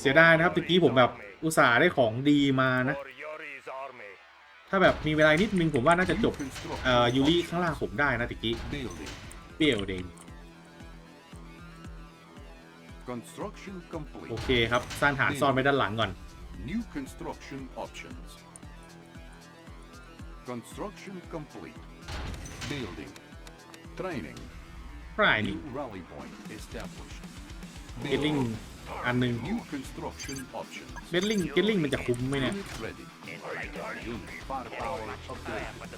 เสียดายนะครับตะกี้ผมแบบอุตส่าห์ได้ของดีมานะ ถ้าแบบมีเวลานิดนึงผมว่าน่าจะจบเอ่อยูริข้างล่างผมได้นะตะกี้ Building. เปรี้ยวเดง Construction โอ complete. เคครับ สร้างฐานซ่อนไว้ด้านหลังก่อน New construction options. Construction complete. Building. Training. ปลายนี่ New rally point established. เกลลิง อันหนึ่ง New construction options. เบลลิงเกลลิงมันจะคุ้มไหมเนี่ย Unit ready. Unit firepower upgraded.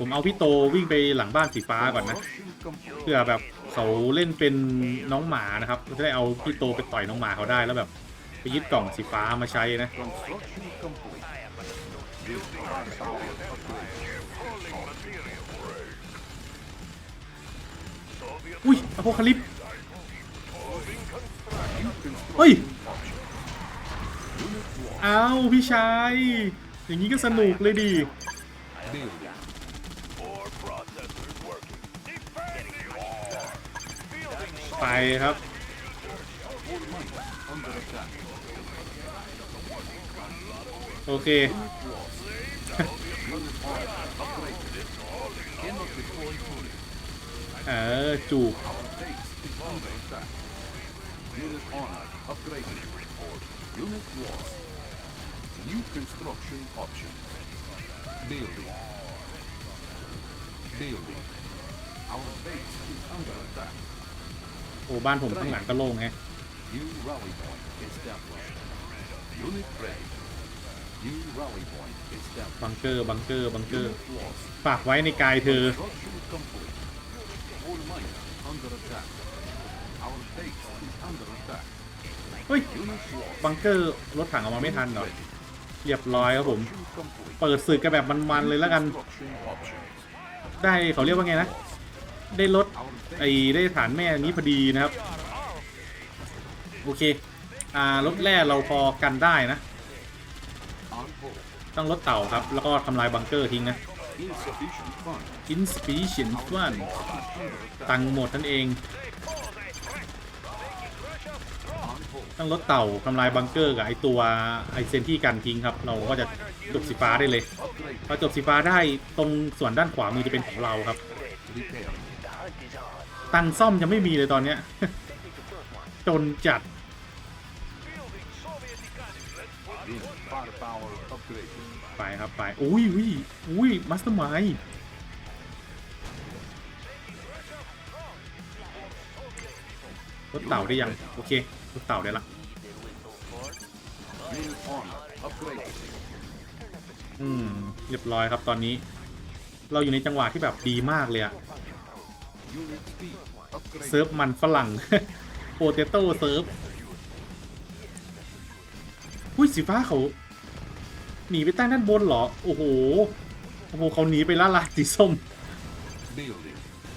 ผมเอาพี่โตวิ่งไปหลังบ้านสีฟ้าก่อนนะ Construction complete. เพื่อแบบเขาเล่นเป็นน้องหมานะครับจะได้เอาพี่โตไปต่อยน้องหมาเขาได้แล้วแบบไปยึดกล่องสีฟ้ามาใช้นะ Construction complete. Unit firepower upgraded. อุ้ยอโพคาลิป New construction เ้ย อ้าวพี่ชาย อย่างนี้ก็สนุกเลยดีไปครับ โอเค เออจูบ Our base is under attack. Unit armed. Upgraded. Unit lost. New construction options. Building. Building. Our base is under attack. โอ้บ้านผมข้างหลังก็โล่งไง New rally point established. Unit ready. New rally point established. บังเกอร์บังเกอร์บังเกอร์ Unit lost. ฝากไว้ในกายเธอ Construction complete. All might under attack. Our base is under attack. เฮ้ย Unit lost. บังเกอร์รถถังออกมาไม่ทันเหรอ เรียบร้อยครับผม Construction complete. เปิดศึกกันแบบมันๆเลยแล้วกัน Construction options. ได้เขาเรียกว่าไงนะ ได้รถ Our ไอ้ base ได้ฐานแม่นี้พอดีนะครับ โอเค อ่ารถแร่เราพอกันได้นะ on hold. ต้องรถเต่าครับ แล้วก็ทำลายบังเกอร์ทิ้งนะ Insufficient funds. Insufficient fund Is under attack. ตังค์หมดนั่นเอง On hold. ต้องรถเต่าทำลายบังเกอร์กับไอตัวไอเซนที่กันทิ้งครับ เราก็จะจบสีฟ้าได้เลยพอจบสีฟ้าได้ตรงส่วนด้านขวามือจะเป็นของเราครับ ตังซ่อมยังไม่มีเลยตอนเนี้ยจนจัดไปครับไปอุ้ยอุ้ยอุ้ยมัสเตอร์ไมรถเต่าได้ยัง โอเค รถเต่าได้ละอืมเรียบร้อยครับตอนนี้ เราอยู่ในจังหวะที่แบบดีมากเลยอะเซิร์ฟมันฝรั่งโปเตโต้เซิร์ฟหุ้ยสีฟ้าเขาหนีไปใต้ด้านบนเหรอ โอ้โห โอ้โหเขาหนีไปล่าลายสีส้ม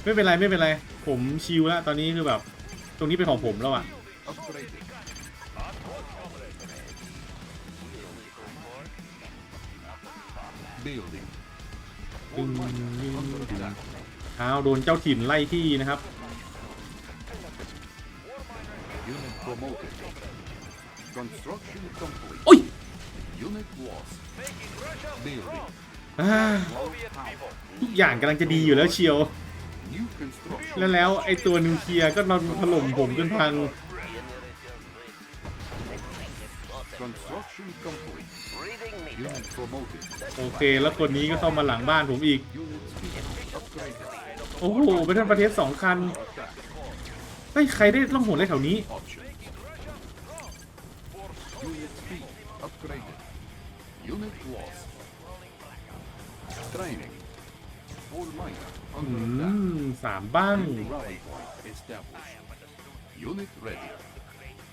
ไม่เป็นไรไม่เป็นไร ผมชิลแล้วตอนนี้คือแบบ ตรงนี้เป็นของผมแล้วอะ Upgraded. Building. ดึ All ง might ดึง under ดึง attack. อ้าวโดนเจ้าถิ่นไล่ที่นะครับ Unit promoted. Construction complete. โอ้ย Unit lost. Building. อ่า Low power. ทุกอย่างกำลังจะดีอยู่แล้วเชียว New construction. แล้วแล้วไอตัวนิวเคลียร์ก็นอนถล่มผมจนพัง Construction complete. Unit promoted. โอเค แล้วคนนี้ก็เข้ามาหลังบ้านผมอีก Unit speed upgraded. โอ้โหเป็นท่านประเทศสองคัน Attack. เฮ้ยใครได้ล่องหนอะไรแถวนี้ Options. Unit speed upgraded. Unit lost. Training. All might อื under attack. มสามบ้าง New rally point established. Unit ready.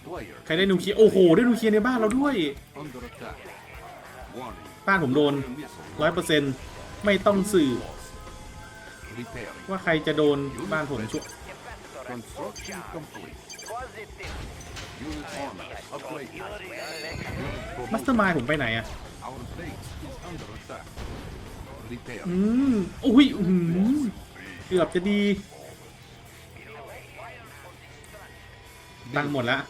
Player ใครได้นิวเคลียร์โอ้โหได้นิวเคลียร์ในบ้านเราด้วย under attack. Warning. บ้านผมโดน Missile ร้อยเปอร์เซ็นต์ไม่ต้องสื่อ lost. Repairing. ว่าใครจะโดนบ้านผมช่วย Construction complete. Unit armor upgraded. Unit มัสเตอ promoted. ร์มายผมไปไหนอะ Our base is under attack. Repair. อืมอุ้ยอื้อหือเกือบจะดี ตังค์หมดแล้ว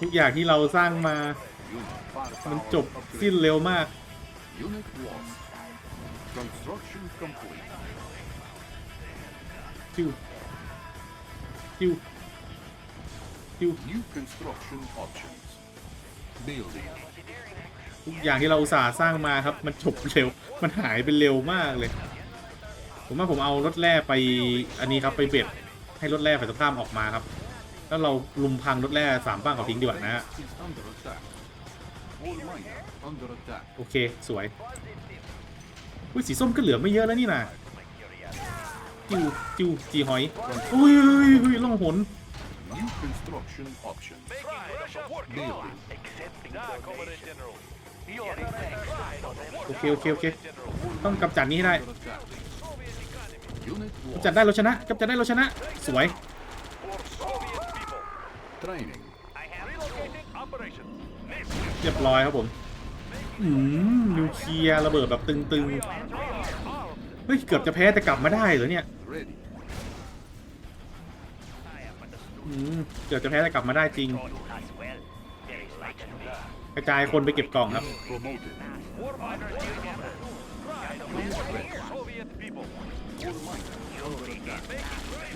ทุกอย่างที่เราสร้างมา Unit มัน firepower จบ upgrade. สิ้นเร็วมาก Unit lost. Construction complete. จิวจิวจิว New construction options. Building. ทุกอย่างที่เราอุตส่าห์สร้างมาครับ มันจบเร็ว มันหายไปเร็วมากเลย ผมว่าผมเอารถแร่ไป อันนี้ครับไปเบ็ดให้รถแร่ฝ่ายตรงข้ามออกมาครับ แล้วเราลุมพังรถแร่สามบ้างเขาทิ้งดีกว่านะฮะโอเค สวยอุ้ยสีส้มก็เหลือไม่เยอะแล้วนี่นะจิวจิวจีหอยอุ้ยอุ้ยอุ้ยล่องหนโอเค โอเค โอเค ต้องกำจัดนี้ให้ได้กำจัดได้เราชนะกำจัดได้เราชนะ สวย เรียบร้อยครับผมอืมนิวเคลียร์ระเบิดแบบตึงๆเฮ้ยเกือบจะแพ้แต่กลับมาได้เหรอเนี่ย Ready. อืมเกือบจะแพ้แต่กลับมาได้จริง กระจายคนไปเก็บกล่องครับ Promoted.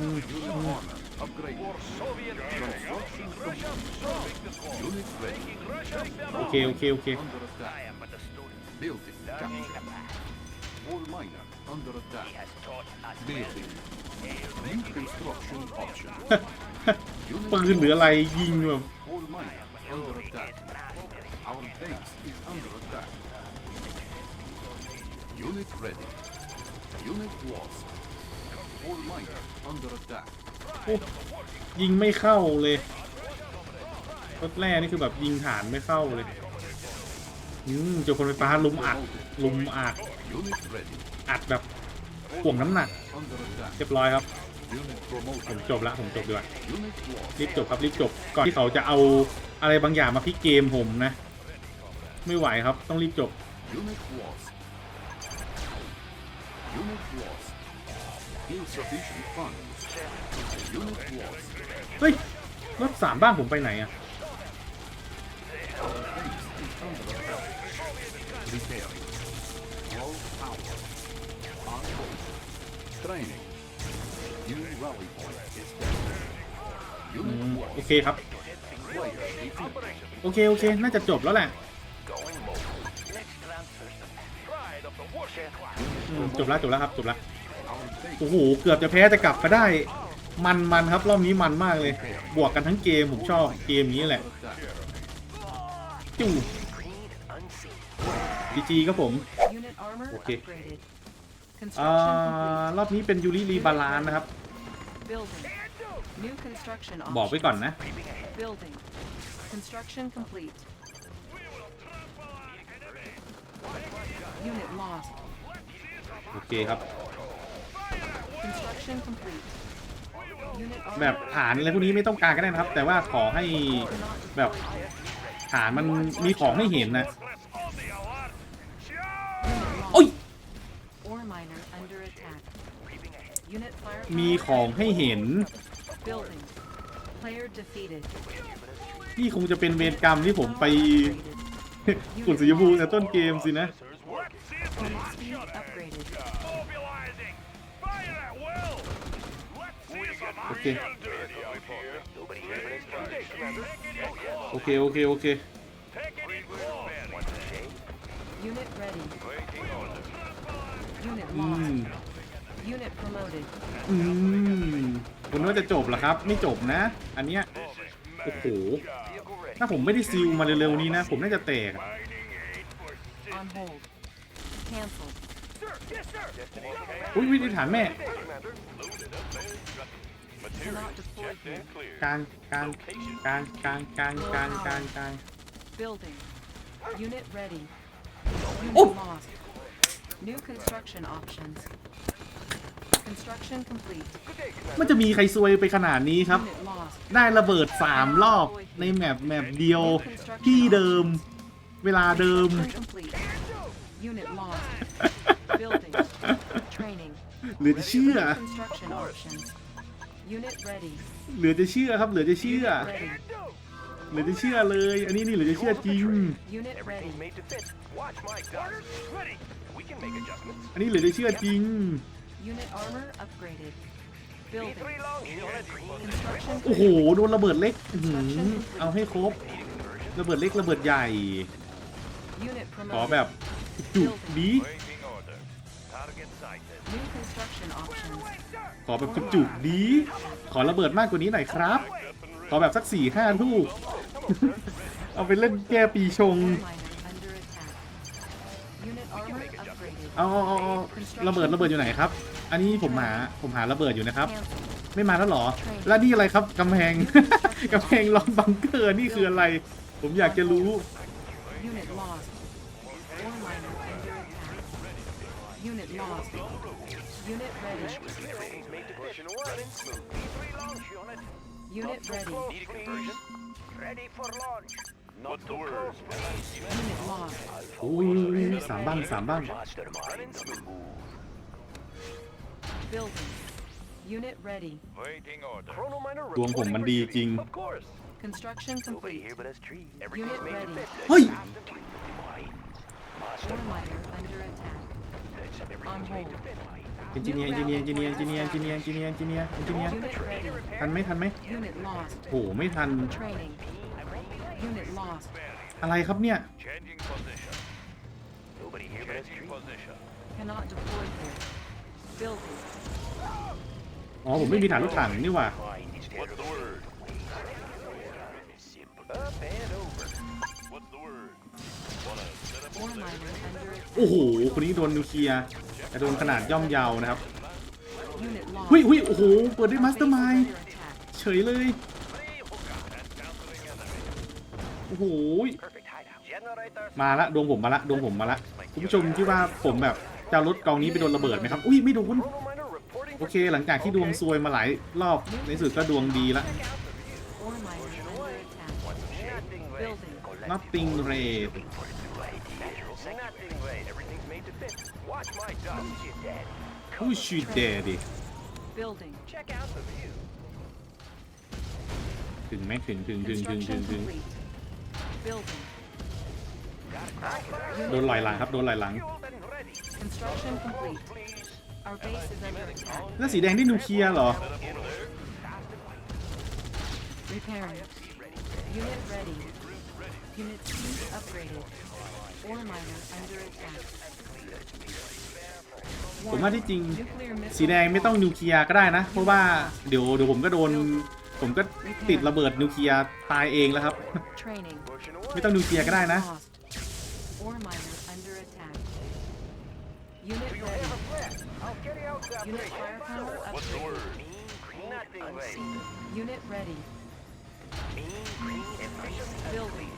Unit Unit ready. Okay, okay, okay. Under attack. All under attack. He has taught us Building. New construction ปืนหรืออะไรยิงแบบ Unit ready. Unit under attack. ยิงไม่เข้าเลยรถแร่นี่คือแบบยิงฐานไม่เข้าเลยอืมเจอคนไฟฟ้าลุมอัดลุมอัดอัดแบบห่วงน้ำหนักเรียบร้อยครับ ผมจบละผมจบดีกว่ารีบจบครับรีบจบ ก่อนที่เขาจะเอาอะไรบางอย่างมาพลิกเกมผมนะ ไม่ไหวครับต้องรีบจบ Insufficient funds. Unit lost. เฮ้ยรถสามบ้านผมไปไหนอะ Our base is under attack. Repairing. Low power. On hold. Training. New rally point established. อื Unit ม lost. โอเคครับ Player defeated. โอเค โอเค น่าจะจบแล้วแหละอืมจบแล้วจบแล้วครับ จบแล้ว Our base โอ้โห เกือบจะแพ้แต่กลับก็ได้ มันมันครับ รอบนี้มันมากเลย บวกกันทั้งเกม ผมชอบเกมนี้แหละจู่ดีจีครับผม โอเครอบนี้เป็นยูริรีบาลานนะครับ บอกไว้ก่อนนะ โอเคครับ Construction complete. Unit แบบ armor ฐานอะไรพวกนี้ไม่ต้องการก็ได้นะครับ แต่ว่าขอให้ cannot แบบฐานมันมีของให้เห็นนะ Unit lost. โอ้ย Ore miner under attack. Unit fire. มีของให้เห็น Building. Player defeated. นี่คงจะเป็นเวรกรรมที่ผมไป Upgraded. กุดสีชมพูแต่ต้นเกมสินะ โอเค โอเค โอเค โอเค Unit ready. Unit อืม lost. Unit promoted. อืมคุณว่าจะจบเหรอครับ ไม่จบนะ อันเนี้ย โอ้โห ถ้าผมไม่ได้ซิลมาเร็วๆนี้นะ ผมน่าจะแตก On hold. Cancelled. อุ้ยวิธีฐานแม่ Cannot deploy here. กลางกลางกลางกลางกลางกลางกลางกลาง Building. Unit ready. Oh! Unit lost. New construction options. Construction complete. มันจะมีใครซวยไปขนาดนี้ครับ Unit lost. ได้ระเบิดสามรอบในแมปแมปเดียว ที่เดิม เวลาเดิม Construction complete. Unit lost. Building. Training. เหลือจะเชื่อ New construction options. Unit ready. เหลือจะเชื่อครับ เหลือจะเชื่อ Unit ready. เหลือจะเชื่อเลย อันนี้นี่เหลือจะเชื่อจริง Unit ready. made to fit. Watch my gun. Ready. We can make adjustments. อันนี้เหลือจะเชื่อจริง Unit armor upgraded. Building. Three long unit. Construction โอ้โห complete. โดนระเบิดเล็กอื้อหือเอาให้ครบ ระเบิดเล็กระเบิดใหญ่ Unit ขอ promoted. แบบจุกดี อแบบจุกดี ขอระเบิดมากกว่านี้หน่อยครับ ขอแบบสักสี่ห้าลูก เอาไปเล่นแก้ปีชง เอาเอาเอาเอาระเบิดระเบิดอยู่ไหนครับ อันนี้ผมหาผมหาระเบิดอยู่นะครับ ไม่มาแล้วเหรอ แล้วนี่อะไรครับกำแพง กำแพงล้อมบังเกอร์นี่คืออะไร ผมอยากจะรู้ Unit lost. Ore miner under attack. Unit lost. Unit ready. Everything's made to fit. Running smooth. Three launch unit. Unit ready. Need a conversion? Ready for launch. Not too close, please. Unit lost. โอ้ยสามบ้างสามบ้าง Running smooth. Building. Unit ready. Waiting order. Chrono miner ดวงผมมันดีจริง Of course. Construction Nobody complete. here but us trees. Unit Everything's made to ready. fit. เฮ้ย Ore miner under attack. On hold. เอนจิเนียร์เอนจิเนียร์เอนจิเนียร์เอนจิเนียร์เอนจิเนียร์เอนจิเนียร์เอนจิเนียร์เอนจิเนียร์ Unit ready. ทันไหมทันไหม Unit lost. โหไม่ทัน Training. Unit lost. อะไรครับเนี่ย Changing position. Nobody here but us trees. position. Cannot deploy here. Building. อ๋อผมไม่มีฐานรถถังนี่หว่า What's the word? Up and over. What's the word? Wanna set up Ore miner under attack. โอ้โหคนนี้โดนนิวเคลียร์ แต่โดนขนาดย่อมเยาวนะครับ Unit lost. หุยหุยโอ้โห เปิดได้ Our มา base สเตอร์ is มาย under attack. เฉยเลย โอ้โห Perfect hideout. Generator มาละดวงผมมาละดวงผมมาละคุณผู้ชมคิดว่าผมแบบจะเอารถกองนี้ไปโดนระเบิดไหมครับ อุ้ยไม่โดน Chrono miner reporting โอเค หลังจากที่ดวงซวยมาหลายรอบในที่สุดก็ดวงดีละ Ore miner under attack. Nothing right. Building. nothing red Nothing right. Everything's made to fit. Watch my gun. You dead. ผู้ชีเดดิ Building. Check out the view. ถึงไหมถึงถึงถึงถึงถึ Construction งถึง complete. Building. โดนลอยหลังครับโดนลอยหลัง Fueled and ready. Construction complete. Please. Our base is under attack. แล้วสีแดงที่นิวเคลียร์เหรอ Repairing. Unit ready. Unit speed upgraded. Ore miner under attack. ผมว่าที่จริง Nuclear missile สีแดงไม่ต้องนิวเคลียร์ก็ได้นะ เพราะว่าเดี๋ยวเดี๋ยวผมก็โดน ผมก็ติดระเบิดนิวเคลียร์ตายเองแล้วครับ training. Pushing away. ไม่ต้องนิวเคลียร์ก็ได้นะ Lost. Ore miner under attack. Unit ready. I'll carry out the Unit operation. firepower What's the upgraded. word? Mean, green, nothing right. Unseen. Unit ready. Mean, green, efficient. Building.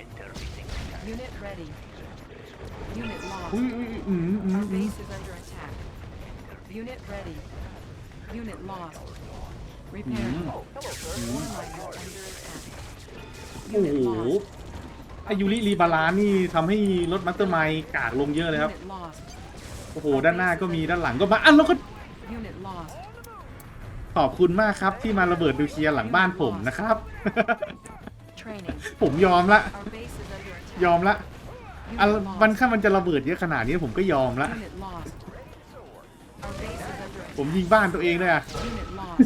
Enter everything. Unit ready. Unit อุ้ย lost. อุ้ยอืมอืม Our อืม base is under attack. Unit ready. Unit lost. Repairing. Mm. Ore miner under attack. โอ้โห Unit lost. ไอายุริรีบาลานซ์นี่ทำให้รถมัตเตอร์ไมล์กากลงเยอะเลยครับ Unit lost. โอ้โห ด้านหน้าก็มีด้านหลังก็มาอะแล้วก็ Unit lost. ขอบคุณมากครับที่มาระเบิดนิวเคลียร์หลังบ้านผมนะครับ Training. ผมยอมละ Our base is under attack. ยอมละอะ Unit มัน lost. ถ้ามันจะระเบิดเยอะขนาดนี้ผมก็ยอมละ Unit lost. Our base is under ผม attack. ยิงบ้านตัวเองเลยอะ Unit lost.